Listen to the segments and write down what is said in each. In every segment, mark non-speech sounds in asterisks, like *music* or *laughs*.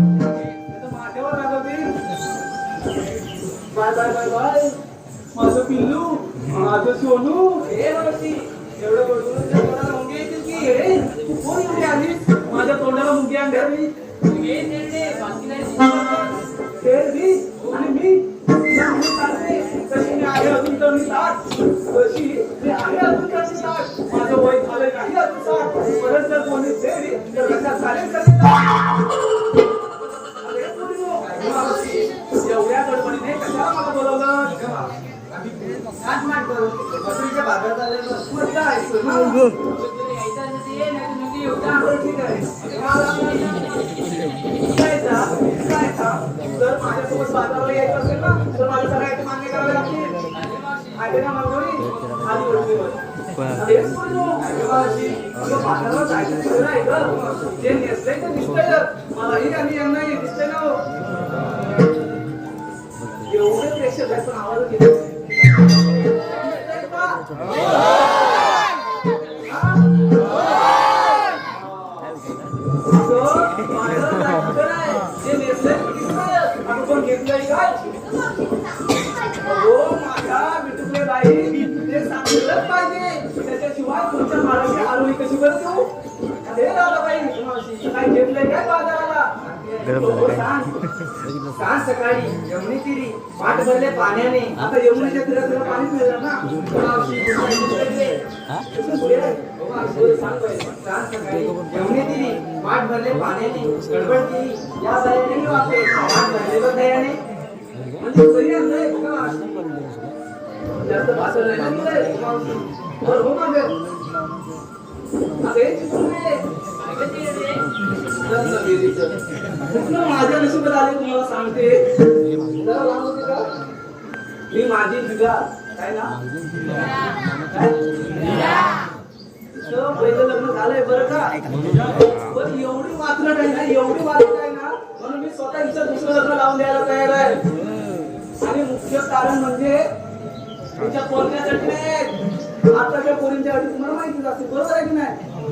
माथ्यावर रागवते. Bye bye bye bye माझं पिल्लू माझं सोनू हे मावशी एवढं बोलून मुंगी येतील की हे तू कोण एवढी आलीस माझ्या तोंडाला मुंगी आणली तेल मी. आहे अजून तर मी साठ मी आहे अजून तर मी साठ माझं वय झालं नाही अजून साठ परत जर कोणी तेली तर लक्षात एवढ्या गडबडीने कशाला मला बोलवलं आज भागात आलेलं. मग काय, आहे. जर माझ्यासोबत बाजाराला यायचं असेल ना तर मला सगळ्याचे मान्य करावे लागतील मलाही आणि यांनाही दिसतंय ना एवढे प्रेक्षक आहेत पण आवाज येत सांग. सकाळी यमुनी तिरी पाठ भरले पाण्याने. आता यमुनेच्या तीरात तुला पाणी मिळणार ना? हो, सांग सकाळी यमुनी तिरी पाठ भरले पाण्याने. गडबड केली. या दयाने पाठ दयाने. म्हणजे? जास्त भाषण नाही हो मागं. हे माझ्या नशिबात आले तुम्हाला सांगते? मी माझी दिगा काय ना पहिलं लग्न झालंय बरं का? पण एवढी वाचलं नाही ना एवढी वाचलं आहे ना म्हणून मी स्वतः हिचं दुसरं लग्न लावून द्यायला तयार आहे. आणि मुख्य कारण म्हणजे तिच्या पोरण्यासाठी नाही. आताच्या पोरींच्या अटी तुम्हाला माहितीच असते बरोबर आहे की नाही?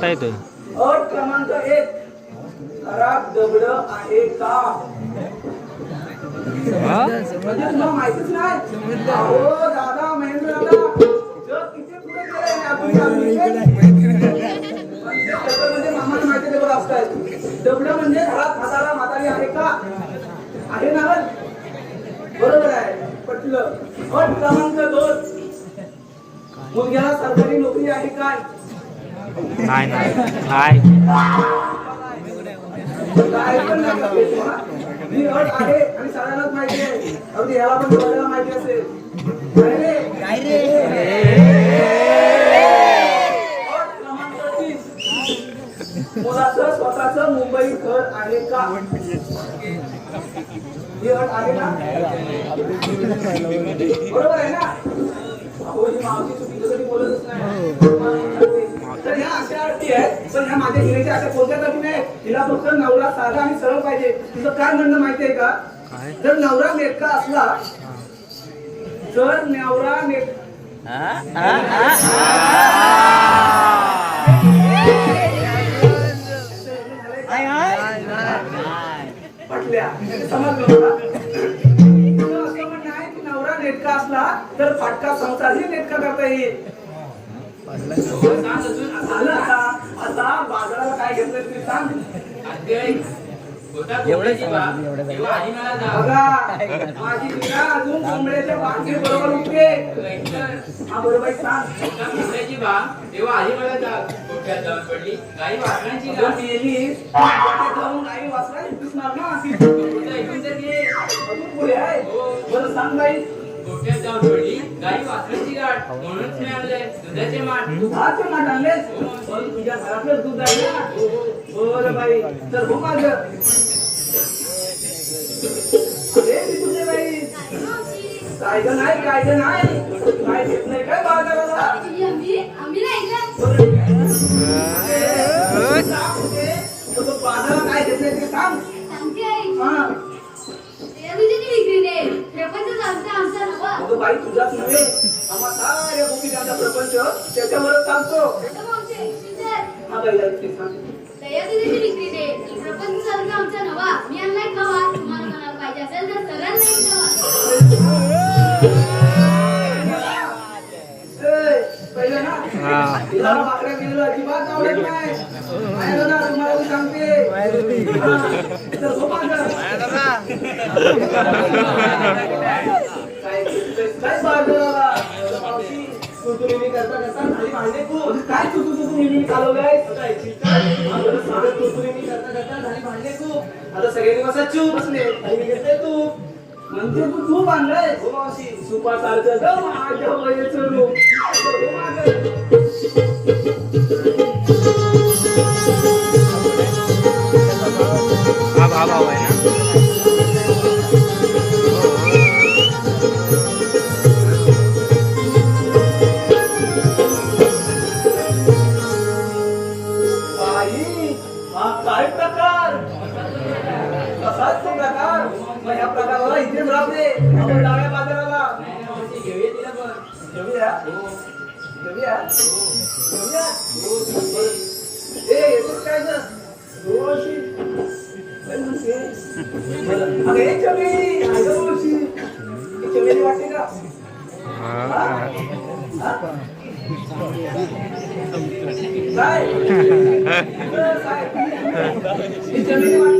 आता येतोय. अट क्रमांक एक खराब दगड आहे का? हा? म्हणजे तुला माहितीच नाही? अहो दादा महेंद्र दादा जग किती पुढे गेलंय आणि आपण चाललोय. म्हणजे म्हणजे मामाला माहिती दगड असतात दगड म्हणजे घरात हाताला म्हातारी आहे का? आहे ना? बरोबर आहे. पटलं. अट क्रमांक दोन. मुलग्याला सरकारी नोकरी आहे काय? नाही नाही. मुलाचं मुंबई घर आहे का अट आहे ना बरोबर आहे ना मावशी चुकीचं बोलतच नाही हो. आहेत पण ह्या माझ्या हिरेच्या अशा कोणत्या अटी नाही तिला फक्त नवरा साधा आणि सरळ पाहिजे. तुझं काय म्हणणं माहितीये का? जर नवरा नेटका असला जर नवरा नेट पटल्या समजलं नवरा नेटका असला तर फाटका संसारही नेटका करता येईल. हा बरोबर सांग. तेव्हा आधी मला जाऊन पडली? मेलीस, वाटेत जाऊन ऐकून *laughs* तर घे अजून पुढे आहे. बरं सांग बाई. गोठ्यात जाऊन पडली गाई वासराची गाठ म्हणूनच मी आणलंय दुधाचे माठ. दुधाचे माठ आणलेस पण तुझ्या घरातलंच दूध आहे ना? बरं बाई. तर हो माझ काय नाही काय ग नाही काय घेत नाही काय बाजाराला? बरं, अरे, प्रपंच सारखं आमचा नवा मी आणलाय खावा तुम्हाला कोणाला पाहिजे असेल तर सरळ काय काय बाजाराला? मावशी, तुतुरिमी करता करता करता झाली आता सगळ्यांनी बसा चूप बसले. आणि मी घेतलंय तू तूप आणलाय. हो मावशी सुपासारखं माझ्या वयाचं रूप. हा आहे ना राहते आपण डाव्या बाजाराला. घेऊया तिला पण. घेऊया. घेऊया. घेऊया. ए येतोस काय? बरं. अगं, एक चमेली. ही चमेली वाटते का? काय? *laughs* काय? चमेली वाटते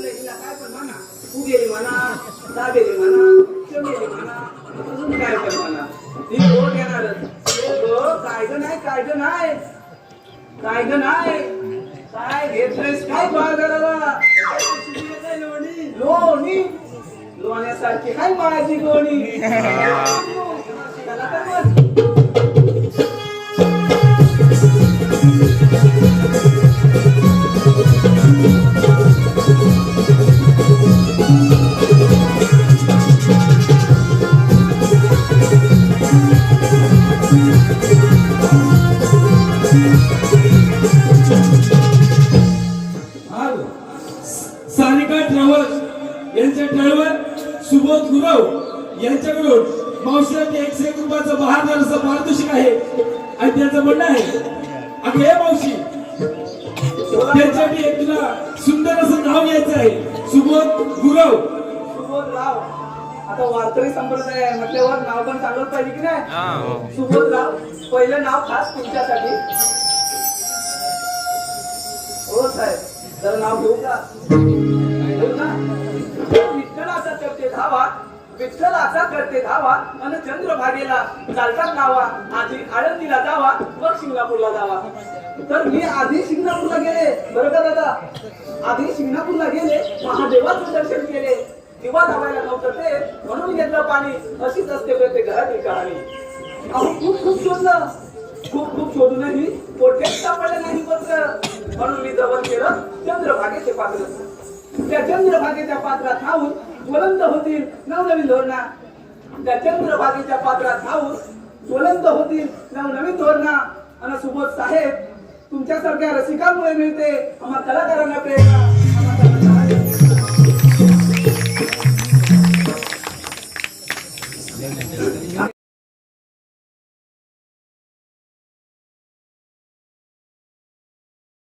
लोण्यासारखी काय माझी लोणी त्याला ट्रॅव्हल्स यांच्या ड्रायव्हर सुबोध गुरव यांच्याकडून मावशीसाठी एकशे एक रुपयाचं बहादर असं पारितोषिक आहे. आणि त्यांचं म्हणणं आहे अगं हे मावशी त्यांच्यासाठी एक तुला सुंदर असं नाव घ्यायचं आहे. सुबोध गुरव. सुबोध राव आता वारकरी संप्रदाय आहे म्हटल्यावर नाव पण चांगलंच पाहिजे की नाही? हा. सुबोध राव पहिलं नाव खास तुमच्यासाठी. हो साहेब जरा नाव घेऊ का घेऊ ना? करते धावा. विठ्ठलाचा करते धावा. आणि चंद्रभागेला चालतात नावा आधी आळंदीला जावा मग शिंगणापूरला जावा. तर मी आधी शिंगणापूरला गेले. बरं का दादा? आधी शिंगणापूरला गेले. महादेवाचं दर्शन केले. दिवा धावायला नव्हतं ते. म्हणून घेतलं पाणी. अशीच असते प्रत्येक घरातील कहाणी. अहो खूप खूप शोधलं. खूप खूप शोधूनही पोटेच सापडलं नाही पत्र म्हणून मी जवळ केलं चंद्रभागेचे पात्र त्या चंद्रभागेच्या पात्रात राहून ज्वलंत होतील. नवनवीन धोरणा. त्या चंद्रभागेच्या पात्रात राहून ज्वलंत होतील. नवनवीन धोरणा. आणि सुबोध साहेब तुमच्यासारख्या रसिकांमुळे मिळते. आम्हा कलाकारांना प्रेरणा.